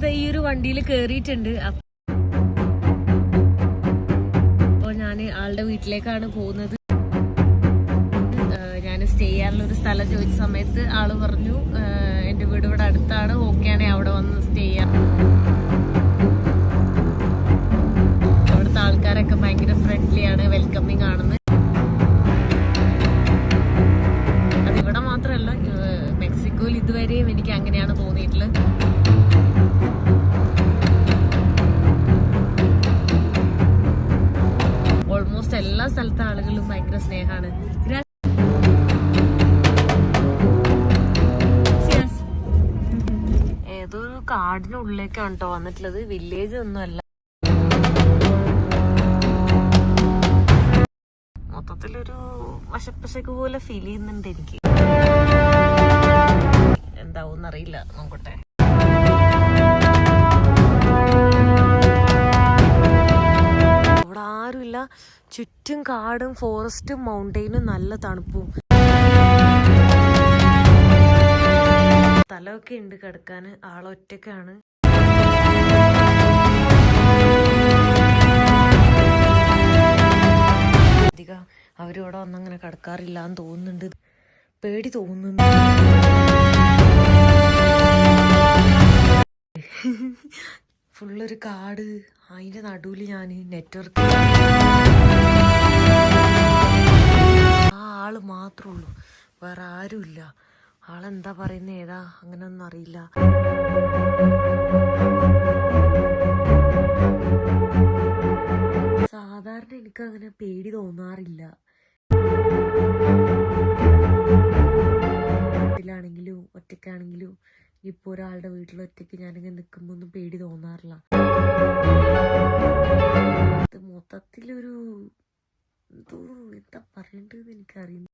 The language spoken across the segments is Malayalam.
ഞാനിത് ഈ ഒരു വണ്ടിയിൽ കേറിയിട്ടുണ്ട്. അപ്പോൾ ഞാൻ ആളുടെ വീട്ടിലേക്കാണ് പോകുന്നത്. ഞാൻ സ്റ്റേ ചെയ്യാനുള്ള ഒരു സ്ഥലം ചോദിച്ച സമയത്ത് ആൾ പറഞ്ഞു എന്റെ വീട് ഇവിടെ അടുത്താണ്. ഓക്കെ ആണെങ്കിൽ അവിടെ വന്ന് സ്റ്റേ ചെയ്യാം. അവിടുത്തെ ആൾക്കാരൊക്കെ ഭയങ്കര ഫ്രണ്ട്ലി ആണ് വെൽക്കമിങ് ആണെന്ന്. അതിവിടെ മാത്രമല്ല മെക്സിക്കോയിൽ ഇതുവരെയും എനിക്ക് അങ്ങനെയാണ് തോന്നിയിട്ടുള്ളത്. ഓൾമോസ്റ്റ് എല്ലാ സ്ഥലത്തെ ആളുകളും ഭയങ്കര സ്നേഹമാണ് ഏതൊരു കാടിനുള്ളിലേക്കാണ് കേട്ടോ വന്നിട്ടുള്ളത്. വില്ലേജ് ഒന്നും അല്ല. മൊത്തത്തിലൊരു വശപ്പശക്ക് പോലെ ഫീൽ ചെയ്യുന്നുണ്ട് എനിക്ക്. എന്താവും അറിയില്ല നോക്കട്ടെ ആരുമില്ല. ചുറ്റും കാടും ഫോറസ്റ്റും മൗണ്ടെയിനും നല്ല തണുപ്പും. സ്ഥലമൊക്കെ ഉണ്ട് കിടക്കാന്. ആളൊറ്റക്കാണ് അധികം അവരിവിടെ വന്നങ്ങനെ കിടക്കാറില്ല എന്ന് തോന്നുന്നുണ്ട്. പേടി തോന്നുന്നു. ഫുള്ളൊരു കാട്. അതിന്റെ നടുവിൽ ഞാൻ നെറ്റ്വർക്ക് മാത്രമേ ഉള്ളൂ വേറെ ആരുമില്ല ആളെന്താ പറയുന്നത് ഏതാ? അങ്ങനെയൊന്നും അറിയില്ല. സാധാരണ എനിക്ക് അങ്ങനെ പേടി തോന്നാറില്ല. വീട്ടിലാണെങ്കിലും ഒറ്റയ്ക്കാണെങ്കിലും ഇപ്പോൾ ഒരാളുടെ വീട്ടിൽ ഒറ്റയ്ക്ക് ഞാനിങ്ങനെ നിൽക്കുമ്പോ ഒന്നും പേടി തോന്നാറില്ല. മൊത്തത്തിലൊരു എന്തോ എന്താ പറയണ്ടെന്ന് എനിക്കറിയുന്നു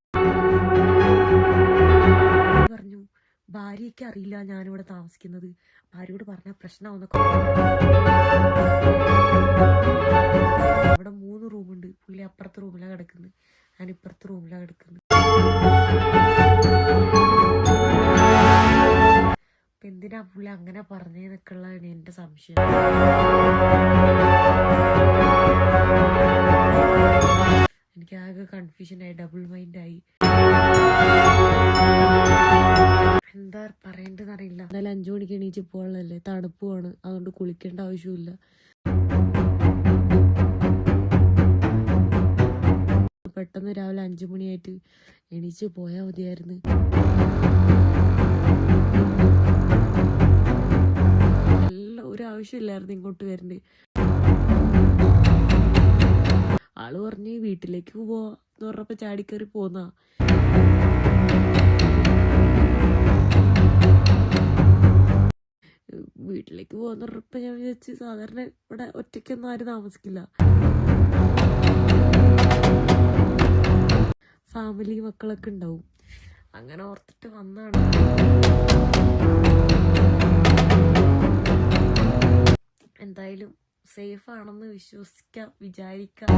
പറഞ്ഞു ഭാര്യയ്ക്ക് അറിയില്ല ഞാനിവിടെ താമസിക്കുന്നത്. ഭാര്യയോട് പറഞ്ഞ പ്രശ്നമാവുന്നൊക്കെ അവിടെ മൂന്ന് റൂമുണ്ട്. പുള്ളി അപ്പുറത്തെ റൂമിലാണ് കിടക്കുന്നത്. ഞാൻ ഇപ്പുറത്തെ റൂമിലാണ് കിടക്കുന്നത്. അപ്പൊ എന്തിനാ പുള്ളി അങ്ങനെ പറഞ്ഞേന്നൊക്കെയുള്ളതാണ് എന്റെ സംശയം. കൺഫ്യൂഷനായി ഡബിൾ മൈൻഡായി എന്താ പറയേണ്ടതെന്ന് അറിയില്ല. എന്നാലും അഞ്ചു മണിക്ക് എണീച്ച് പോകാനുള്ളതല്ലേ തണുപ്പുമാണ് അതുകൊണ്ട് കുളിക്കേണ്ട ആവശ്യമില്ല പെട്ടെന്ന് രാവിലെ അഞ്ചു മണിയായിട്ട് എണീച്ച് പോയാൽ മതിയായിരുന്നു. എല്ലാം ഒരു ആവശ്യമില്ലായിരുന്നു ഇങ്ങോട്ട് വരണ്ട് ആൾ പറഞ്ഞ് വീട്ടിലേക്ക് പോവാ. എന്ന് പറഞ്ഞപ്പോ ചാടിക്കറി പോന്നാ. വീട്ടിലേക്ക് പോകുന്ന പറഞ്ഞപ്പോൾ ഞാൻ വിചാരിച്ചു സാധാരണ ഇവിടെ ഒറ്റയ്ക്കൊന്നും ആരും താമസിക്കില്ല. ഫാമിലി മക്കളൊക്കെ ഉണ്ടാവും. അങ്ങനെ ഓർത്തിട്ട് വന്നാണ്. എന്തായാലും സേഫ് ആണെന്ന് വിശ്വസിക്കാം വിചാരിക്കാം.